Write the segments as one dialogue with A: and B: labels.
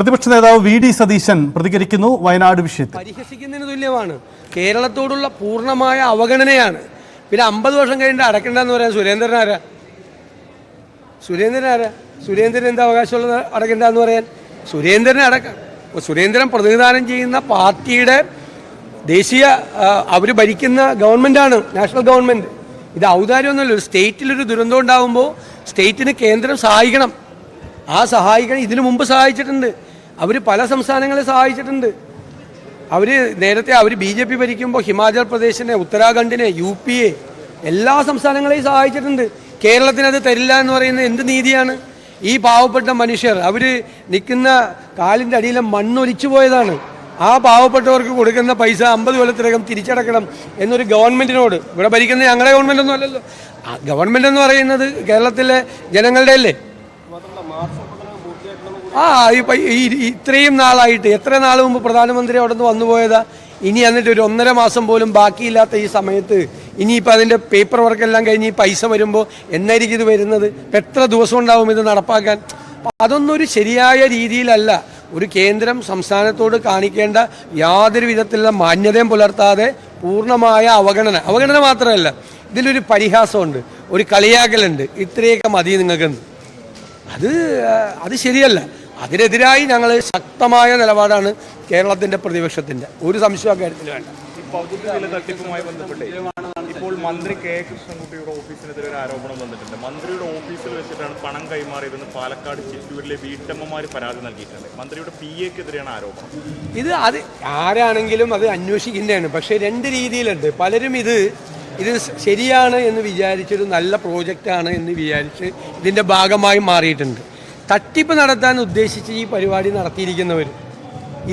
A: പ്രതിപക്ഷ നേതാവ് V D Satheesan പ്രതികരിക്കുന്നു വയനാട് വിഷയത്തിൽ.
B: പരിഹസിക്കുന്നതിന് തുല്യമാണ്. കേരളത്തോടുള്ള പൂർണമായ അവഗണനയാണ്. പിന്നെ അമ്പത് വർഷം കഴിഞ്ഞിട്ട് അടക്കണ്ടെന്ന് പറയാൻ സുരേന്ദ്രൻ ആരാ? സുരേന്ദ്രൻ ആരാ? സുരേന്ദ്രൻ എന്താ അവകാശമുള്ളത് അടക്കണ്ടെന്ന് പറയാൻ? സുരേന്ദ്രനെ അടക്കാം സുരേന്ദ്രൻ പ്രതിനിധാനം ചെയ്യുന്ന പാർട്ടിയുടെ ദേശീയ അവർ ഭരിക്കുന്ന ഗവൺമെന്റാണ് നാഷണൽ ഗവൺമെന്റ് ഇത് ഔദാര്യമൊന്നുമല്ല ഒരു സ്റ്റേറ്റിലൊരു ദുരന്തം ഉണ്ടാകുമ്പോൾ സ്റ്റേറ്റിന് കേന്ദ്രം സഹായിക്കണം. ആ സഹായിക്കണം ഇതിനു മുമ്പ് സഹായിച്ചിട്ടുണ്ട്. അവർ പല സംസ്ഥാനങ്ങളെ സഹായിച്ചിട്ടുണ്ട്. അവർ നേരത്തെ അവർ ബി ജെ പി ഭരിക്കുമ്പോൾ ഹിമാചൽ പ്രദേശിനെ ഉത്തരാഖണ്ഡിനെ യു പി എ എല്ലാ സംസ്ഥാനങ്ങളെയും സഹായിച്ചിട്ടുണ്ട്. കേരളത്തിനത് തരില്ല എന്ന് പറയുന്നത് എന്ത് നീതിയാണ്? ഈ പാവപ്പെട്ട മനുഷ്യർ അവർ നിൽക്കുന്ന കാലിന്റെ അടിയിലെ മണ്ണൊലിച്ചു പോയതാണ്. ആ പാവപ്പെട്ടവർക്ക് കൊടുക്കുന്ന പൈസ അമ്പത് കൊല്ലത്തിനകം തിരിച്ചടക്കണം എന്നൊരു ഗവൺമെന്റിനോട് ഇവിടെ ഭരിക്കുന്ന ഞങ്ങളുടെ ഗവൺമെന്റ് ഒന്നും അല്ലല്ലോ. ഗവൺമെന്റ് എന്ന് പറയുന്നത് കേരളത്തിലെ ജനങ്ങളുടെ അല്ലേ ആ ഈ ഇത്രയും നാളായിട്ട് എത്ര നാൾ മുമ്പ് പ്രധാനമന്ത്രി അവിടെ നിന്ന് വന്നുപോയതാ ഇനി എന്നിട്ട് ഒരു ഒന്നര മാസം പോലും ബാക്കിയില്ലാത്ത ഈ സമയത്ത് ഇനിയിപ്പോൾ അതിന്റെ പേപ്പർ വർക്ക് എല്ലാം കഴിഞ്ഞ് ഈ പൈസ വരുമ്പോൾ എന്നായിരിക്കും ഇത് വരുന്നത്? എത്ര ദിവസം ഉണ്ടാവും ഇത് നടപ്പാക്കാൻ? അതൊന്നൊരു ശരിയായ രീതിയിലല്ല. ഒരു കേന്ദ്രം സംസ്ഥാനത്തോട് കാണിക്കേണ്ട യാതൊരു വിധത്തിലുള്ള മാന്യതയും പുലർത്താതെ പൂർണമായ അവഗണന. അവഗണന മാത്രമല്ല ഇതിലൊരു പരിഹാസമുണ്ട്. ഒരു കളിയാക്കലുണ്ട്. ഇത്രയൊക്കെ മതി നിങ്ങൾക്കെന്ന്. അത് അത് ശരിയല്ല. അതിനെതിരായി ഞങ്ങൾ ശക്തമായ നിലപാടാണ് കേരളത്തിന്റെ പ്രതിപക്ഷത്തിന്റെ. ഒരു സംശയം കാര്യത്തിൽ വേണ്ട.
C: തട്ടിപ്പുമായി ബന്ധപ്പെട്ട് ഇപ്പോൾ മന്ത്രി കെ കൃഷ്ണൻകുട്ടിയുടെ ഓഫീസിനെതിരെ ഒരു ആരോപണം വന്നിട്ടുണ്ട്. മന്ത്രിയുടെ ഓഫീസിൽ വെച്ചിട്ടാണ് പണം കൈമാറിയതെന്ന് പാലക്കാട് ചിറ്റൂരിലെ വീട്ടമ്മമാർ പരാതി നൽകിയിട്ടുണ്ട്. മന്ത്രിയുടെ പി എക്കെതിരെയാണ് ആരോപണം.
B: ഇത് അത് ആരാണെങ്കിലും അത് അന്വേഷിക്കുന്നതാണ്. പക്ഷേ രണ്ട് രീതിയിലുണ്ട്. പലരും ഇത് ഇത് ശരിയാണ് എന്ന് വിചാരിച്ചൊരു നല്ല പ്രോജക്റ്റാണ് എന്ന് വിചാരിച്ച് ഇതിന്റെ ഭാഗമായി മാറിയിട്ടുണ്ട്. തട്ടിപ്പ് നടത്താൻ ഉദ്ദേശിച്ച് ഈ പരിപാടി നടത്തിയിരിക്കുന്നവർ.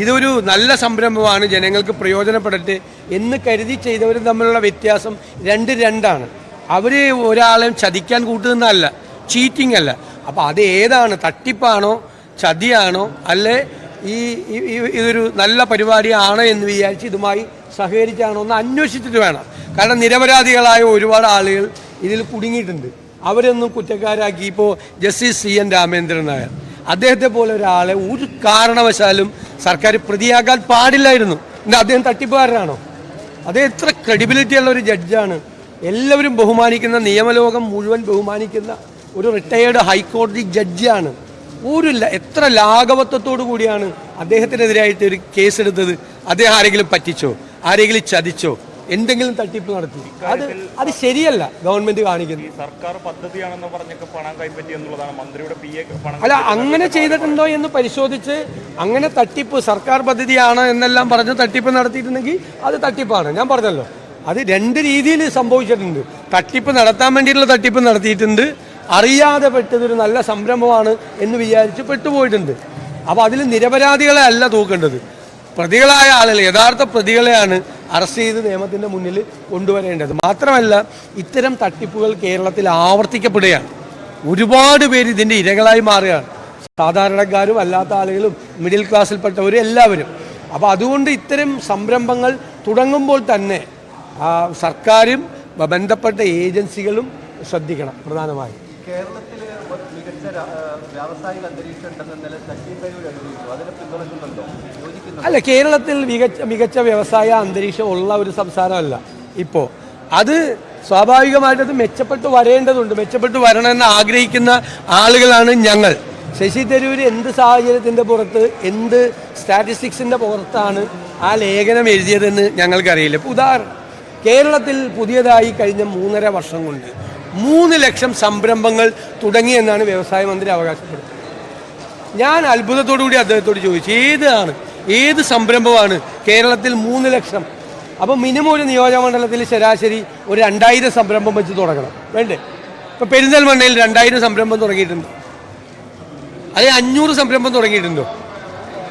B: ഇതൊരു നല്ല സംരംഭമാണ് ജനങ്ങൾക്ക് പ്രയോജനപ്പെടട്ടെ എന്ന് കരുതി ചെയ്തവരും തമ്മിലുള്ള വ്യത്യാസം രണ്ട് രണ്ടാണ്. അവർ ഒരാളെയും ചതിക്കാൻ കൂട്ടുന്നതല്ല ചീറ്റിംഗ് അല്ല അപ്പോൾ അത് ഏതാണ്? തട്ടിപ്പാണോ? ചതിയാണോ? അല്ലേ? ഈ ഇതൊരു നല്ല പരിപാടിയാണോ എന്ന് വിചാരിച്ച് ഇതുമായി സഹകരിച്ചാണോ ഒന്ന് അന്വേഷിച്ചിട്ട് വേണം. കാരണം നിരപരാധികളായ ഒരുപാട് ആളുകൾ ഇതിൽ കുടുങ്ങിയിട്ടുണ്ട്. അവരൊന്നും കുറ്റക്കാരാക്കി ഇപ്പോൾ justice C N Ramendran Nair. അദ്ദേഹത്തെ പോലെ ഒരാളെ ഒരു കാരണവശാലും സർക്കാർ പ്രതിയാക്കാൻ പാടില്ലായിരുന്നു. എന്താ അദ്ദേഹം തട്ടിപ്പുകാരനാണോ? അദ്ദേഹം എത്ര ക്രെഡിബിലിറ്റി ഉള്ള ഒരു ജഡ്ജാണ്. എല്ലാവരും ബഹുമാനിക്കുന്ന നിയമലോകം മുഴുവൻ ബഹുമാനിക്കുന്ന ഒരു റിട്ടയേർഡ് ഹൈക്കോടതി ജഡ്ജിയാണ് ഒരു എത്ര ലാഘവത്വത്തോടു കൂടിയാണ് അദ്ദേഹത്തിനെതിരായിട്ട് ഒരു കേസെടുത്തത് അദ്ദേഹം ആരെങ്കിലും പറ്റിച്ചോ? ആരെങ്കിലും ചതിച്ചോ എന്തെങ്കിലും തട്ടിപ്പ് നടത്തി. അത് അത് ശരിയല്ല ഗവൺമെന്റ് കാണിക്കുന്നത്.
C: സർക്കാർ പദ്ധതിയാണെന്ന് പറഞ്ഞൊക്കെ പണം കൈപ്പറ്റി എന്നുള്ളതാണ്. മന്ത്രിയുടെ പി എ പണം
B: അല്ല അങ്ങനെ ചെയ്തിട്ടുണ്ടോ എന്ന് പരിശോധിച്ച് അങ്ങനെ തട്ടിപ്പ് സർക്കാർ പദ്ധതിയാണ് എന്നെല്ലാം പറഞ്ഞ് തട്ടിപ്പ് നടത്തിയിട്ടുണ്ടെങ്കിൽ അത് തട്ടിപ്പാണ്. ഞാൻ പറഞ്ഞല്ലോ അത് രണ്ട് രീതിയിൽ സംഭവിച്ചിട്ടുണ്ട്. തട്ടിപ്പ് നടത്താൻ വേണ്ടിയിട്ടുള്ള തട്ടിപ്പ് നടത്തിയിട്ടുണ്ട്. അറിയാതെ പെട്ടതൊരു നല്ല സംരംഭമാണ് എന്ന് വിചാരിച്ച് പെട്ടുപോയിട്ടുണ്ട്. അപ്പോൾ അതിൽ നിരപരാധികളെ അല്ല തൂക്കേണ്ടത്. പ്രതികളായ ആളുകൾ യഥാർത്ഥ പ്രതികളെയാണ് അറസ്റ്റ് ചെയ്ത് നിയമത്തിന്റെ മുന്നിൽ കൊണ്ടുവരേണ്ടത്. മാത്രമല്ല ഇത്തരം തട്ടിപ്പുകൾ കേരളത്തിൽ ആവർത്തിക്കപ്പെടുകയാണ്. ഒരുപാട് പേര് ഇതിന്റെ ഇരകളായി മാറുകയാണ്. സാധാരണക്കാരും അല്ലാത്ത ആളുകളും മിഡിൽ ക്ലാസ്സിൽപ്പെട്ടവരും എല്ലാവരും. അപ്പോൾ അതുകൊണ്ട് ഇത്തരം സംരംഭങ്ങൾ തുടങ്ങുമ്പോൾ തന്നെ സർക്കാരും ബന്ധപ്പെട്ട ഏജൻസികളും ശ്രദ്ധിക്കണം പ്രധാനമായും.
D: കേരളത്തിൽ തരൂർ അതിനെ
B: അല്ല കേരളത്തിൽ മികച്ച മികച്ച വ്യവസായ അന്തരീക്ഷം ഉള്ള ഒരു സംസ്ഥാനമല്ല. ഇപ്പോൾ അത് സ്വാഭാവികമായിട്ട് അത് മെച്ചപ്പെട്ട് വരേണ്ടതുണ്ട്. മെച്ചപ്പെട്ട് വരണമെന്ന് ആഗ്രഹിക്കുന്ന ആളുകളാണ് ഞങ്ങൾ. ശശി തരൂർ എന്ത് സാഹചര്യത്തിന്റെ പുറത്ത് എന്ത് സ്റ്റാറ്റിസ്റ്റിക്സിന്റെ പുറത്താണ് ആ ലേഖനം എഴുതിയതെന്ന് ഞങ്ങൾക്കറിയില്ല. ഉദാഹരണം കേരളത്തിൽ പുതിയതായി കഴിഞ്ഞ മൂന്നര വർഷം കൊണ്ട് മൂന്ന് ലക്ഷം സംരംഭങ്ങൾ തുടങ്ങിയെന്നാണ് വ്യവസായ മന്ത്രി അവകാശപ്പെടുന്നത്. ഞാൻ അത്ഭുതത്തോടു കൂടി അദ്ദേഹത്തോട് ചോദിച്ചു ഏതാണ് ഏത് സംരംഭമാണ് കേരളത്തിൽ മൂന്ന് ലക്ഷം? അപ്പോൾ മിനിമം ഒരു നിയോജകമണ്ഡലത്തിൽ ശരാശരി ഒരു രണ്ടായിരം സംരംഭം വെച്ച് തുടങ്ങണം. വേണ്ടേ? ഇപ്പോൾ പെരിന്തൽമണ്ണയിൽ രണ്ടായിരം സംരംഭം തുടങ്ങിയിട്ടുണ്ട്. അതേ അഞ്ഞൂറ് സംരംഭം തുടങ്ങിയിട്ടുണ്ടോ?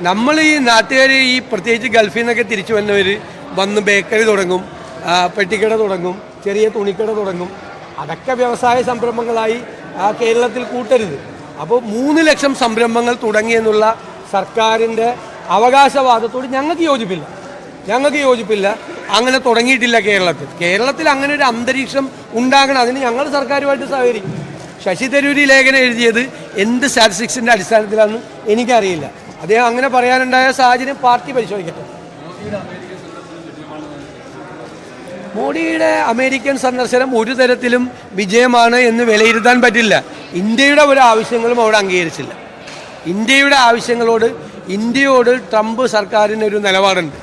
B: നമ്മൾ ഈ നാട്ടുകാർ ഈ പ്രത്യേകിച്ച് ഗൾഫിൽ നിന്നൊക്കെ തിരിച്ചു വന്നവർ വന്ന് ബേക്കറി തുടങ്ങും പെട്ടിക്കട തുടങ്ങും ചെറിയ തുണിക്കട തുടങ്ങും അതൊക്കെ വ്യവസായ സംരംഭങ്ങളായി കേരളത്തിൽ കൂട്ടരുത്. അപ്പോൾ മൂന്ന് ലക്ഷം സംരംഭങ്ങൾ തുടങ്ങിയെന്നുള്ള സർക്കാരിന്റെ അവകാശവാദത്തോട് ഞങ്ങൾക്ക് യോജിപ്പില്ല. ഞങ്ങൾക്ക് യോജിപ്പില്ല. അങ്ങനെ തുടങ്ങിയിട്ടില്ല കേരളത്തിൽ. കേരളത്തിൽ അങ്ങനെ ഒരു അന്തരീക്ഷം ഉണ്ടാകണം. അതിന് ഞങ്ങൾ സർക്കാരുമായിട്ട് സഹകരിക്കും. ശശി തരൂരി ലേഖനം എഴുതിയത് എന്ത് സ്റ്റാറ്റിസ്റ്റിക്സിന്റെ അടിസ്ഥാനത്തിലാണെന്ന് എനിക്കറിയില്ല. അദ്ദേഹം അങ്ങനെ പറയാനുണ്ടായ സാഹചര്യം പാർട്ടി പരിശോധിക്കട്ടെ. മോഡിയുടെ അമേരിക്കൻ സന്ദർശനം ഒരു തരത്തിലും വിജയമാണ് എന്ന് വിലയിരുത്താൻ പറ്റില്ല. ഇന്ത്യയുടെ ഒരു ആവശ്യങ്ങളും അവിടെ അംഗീകരിച്ചില്ല. ഇന്ത്യയുടെ ആവശ്യങ്ങളോട് ഇന്ത്യയോട് ട്രംപ് സർക്കാരിന് ഒരു നിലപാടുണ്ട്.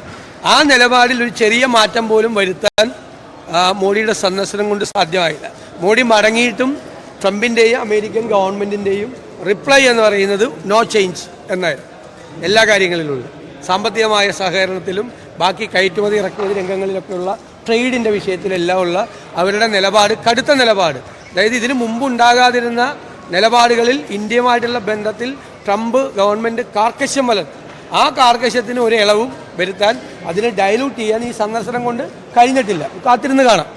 B: ആ നിലപാടിൽ ഒരു ചെറിയ മാറ്റം പോലും വരുത്താൻ മോഡിയുടെ സന്ദർശനം കൊണ്ട് സാധ്യമായില്ല. മോഡി മടങ്ങിയിട്ടും ട്രംപിന്റെയും അമേരിക്കൻ ഗവൺമെന്റിന്റെയും റിപ്ലൈ എന്ന് പറയുന്നത് നോ ചേഞ്ച് എന്നായിരുന്നു. എല്ലാ കാര്യങ്ങളിലുള്ള സാമ്പത്തികമായ സഹകരണത്തിലും ബാക്കി കയറ്റുമതി ഇറക്കുമതി രംഗങ്ങളിലൊക്കെയുള്ള ട്രേഡിന്റെ വിഷയത്തിലെല്ലാം ഉള്ള അവരുടെ നിലപാട് കടുത്ത നിലപാട്. അതായത് ഇതിനു മുമ്പ് ഉണ്ടാകാതിരുന്ന നിലപാടുകളിൽ ഇന്ത്യയുമായിട്ടുള്ള ബന്ധത്തിൽ ട്രംപ് ഗവൺമെന്റ് കാർക്കശ്യം വളർത്തി ആ കാർക്കശ്യത്തിന് ഒരു ഇളവും വരുത്താൻ അതിനെ ഡയലൂട്ട് ചെയ്യാൻ ഈ സന്ദർശനം കൊണ്ട് കഴിഞ്ഞിട്ടില്ല. കാത്തിരുന്ന് കാണാം.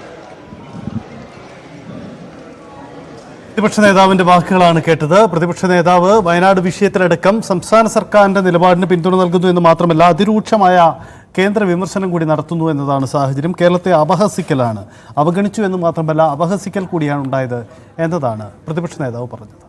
A: പ്രതിപക്ഷ നേതാവിന്റെ വാക്കുകളാണ് കേട്ടത്. പ്രതിപക്ഷ നേതാവ് വയനാട് വിഷയത്തിലടക്കം സംസ്ഥാന സർക്കാരിന്റെ നിലപാടിന് പിന്തുണ നൽകുന്നു എന്ന് മാത്രമല്ല അതിരൂക്ഷമായ കേന്ദ്ര വിമർശനം കൂടി നടത്തുന്നു എന്നതാണ് സാഹചര്യം. കേരളത്തെ അപഹസിക്കലാണ്. അവഗണിച്ചു എന്ന് മാത്രമല്ല അപഹസിക്കൽ കൂടിയാണ് ഉണ്ടായത് എന്നതാണ് പ്രതിപക്ഷ നേതാവ് പറഞ്ഞത്.